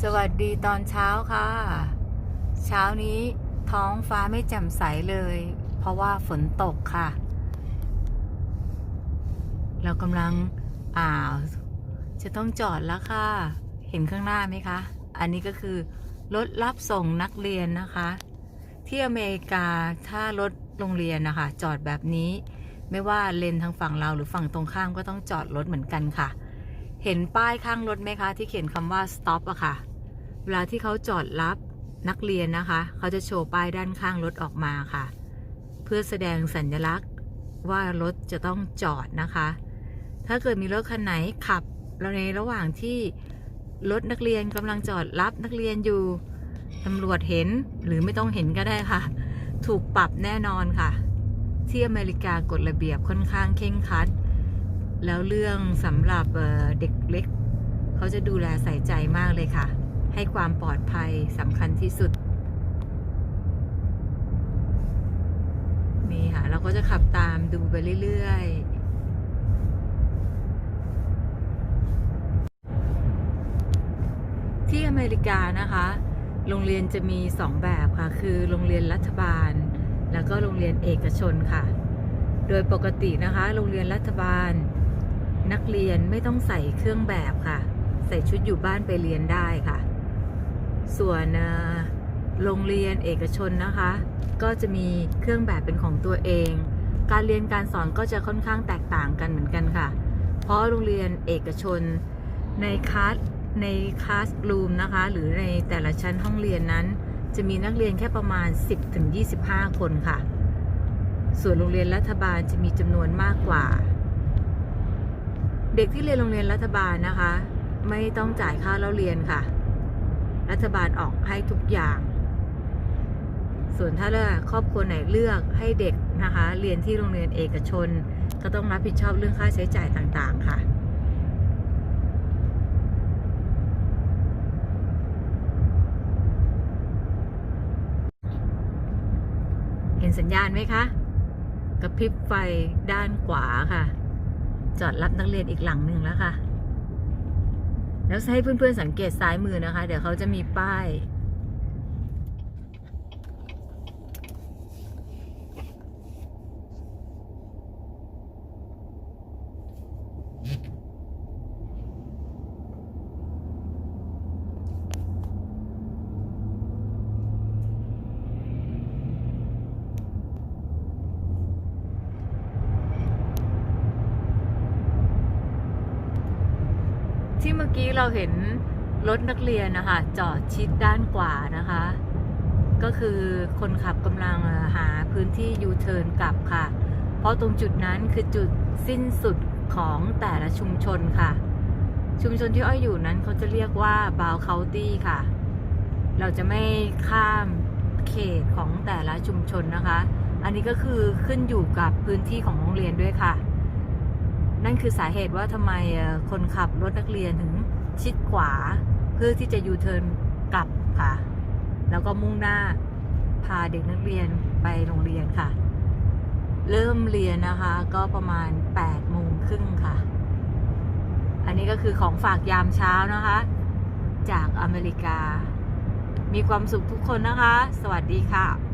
สวัสดีตอนเช้าค่ะ เช้านี้ท้องฟ้าไม่แจ่มใสเลย เพราะว่าฝนตกค่ะ เรากำลังอ่าวจะต้องจอดแล้วค่ะ เห็นข้างหน้าไหมคะ อันนี้ก็คือ รถรับส่งนักเรียนนะคะ ที่อเมริกาถ้ารถโรงเรียนนะคะ จอดแบบนี้ ไม่ว่าเลนทางฝั่งเราหรือฝั่งตรงข้ามก็ต้องจอดรถเหมือนกันค่ะ เห็นป้ายข้างรถไหมคะ ที่เขียนคำว่า stop อะค่ะ เวลาที่เขาจอดรับนักเรียนนะคะ เขาจะโชว์ป้ายด้านข้างรถออกมาค่ะ เพื่อแสดงสัญลักษณ์ว่ารถจะต้องจอดนะคะ ถ้าเกิดมีรถคันไหนขับแล้วในระหว่างที่รถนักเรียนกำลังจอดรับนักเรียนอยู่ตำรวจเห็นหรือไม่ต้องเห็นก็ได้ค่ะ ถูกปรับแน่นอนค่ะ ที่อเมริกากฎระเบียบค่อนข้างเข่งครัด แล้วเรื่องสำหรับเด็กเล็ก เขาจะดูแลใส่ใจมากเลยค่ะ ให้ความปลอดภัยสำคัญที่สุด นี่ค่ะ เราก็จะขับตามดูไปเรื่อยๆที่อเมริกานะคะ โรงเรียนจะมี 2 แบบค่ะ คือโรงเรียนรัฐบาล แล้วก็โรงเรียนเอกชนค่ะ โดยปกตินะคะ โรงเรียนรัฐบาล นักเรียนไม่ต้องใส่เครื่องแบบค่ะ ใส่ชุดอยู่บ้านไปเรียนได้ค่ะ ส่วนโรงเรียนเอกชนนะคะ ก็จะมีเครื่องแบบเป็นของตัวเอง การเรียนการสอนก็จะค่อนข้างแตกต่างกันเหมือนกันค่ะ เพราะโรงเรียนเอกชนในคลาสในคลาสรูมนะคะ หรือในแต่ละชั้นห้องเรียนนั้น จะมีนักเรียนแค่ประมาณ 10-25 คนค่ะ ส่วนโรงเรียนรัฐบาลจะมีจำนวนมากกว่า เด็กที่เรียนโรงเรียนรัฐบาลนะคะ ไม่ต้องจ่ายค่าเล่าเรียนค่ะ รัฐบาลออกให้ทุกอย่าง ส่วนถ้าครอบครัวไหนเลือกให้เด็กนะคะ เรียนที่โรงเรียนเอกชน ก็ต้องรับผิดชอบเรื่องค่าใช้จ่ายต่างๆ ค่ะเห็นสัญญาณไหมคะ กระพริบไฟด้านขวาค่ะ จอดรับนักเรียนอีกหลังหนึ่งแล้วค่ะ แล้วให้เพื่อนๆสังเกตซ้ายมือนะคะ เดี๋ยวเขาจะมีป้าย ที่เมื่อกี้เราเห็นรถนักเรียนนะคะจอดชิดด้านขวานะคะ ก็คือคนขับกำลังหาพื้นที่ยูเทิร์นกลับค่ะ เพราะตรงจุดนั้นคือจุดสิ้นสุดของแต่ละชุมชนค่ะ ชุมชนที่อ้อยอยู่นั้นเขาจะเรียกว่าบาวเคาตี้ค่ะ เราจะไม่ข้ามเขตของแต่ละชุมชนนะคะ อันนี้ก็คือขึ้นอยู่กับพื้นที่ของโรงเรียนด้วยค่ะ นั่นคือสาเหตุว่าทำไมคนขับรถนักเรียนถึงชิดขวา เพื่อที่จะยูเทิร์นกลับค่ะ แล้วก็มุ่งหน้าพาเด็กนักเรียนไปโรงเรียนค่ะ เริ่มเรียนนะคะ ก็ประมาณ8โมงครึ่งค่ะ อันนี้ก็คือของฝากยามเช้านะคะ จากอเมริกา มีความสุขทุกคนนะคะ สวัสดีค่ะ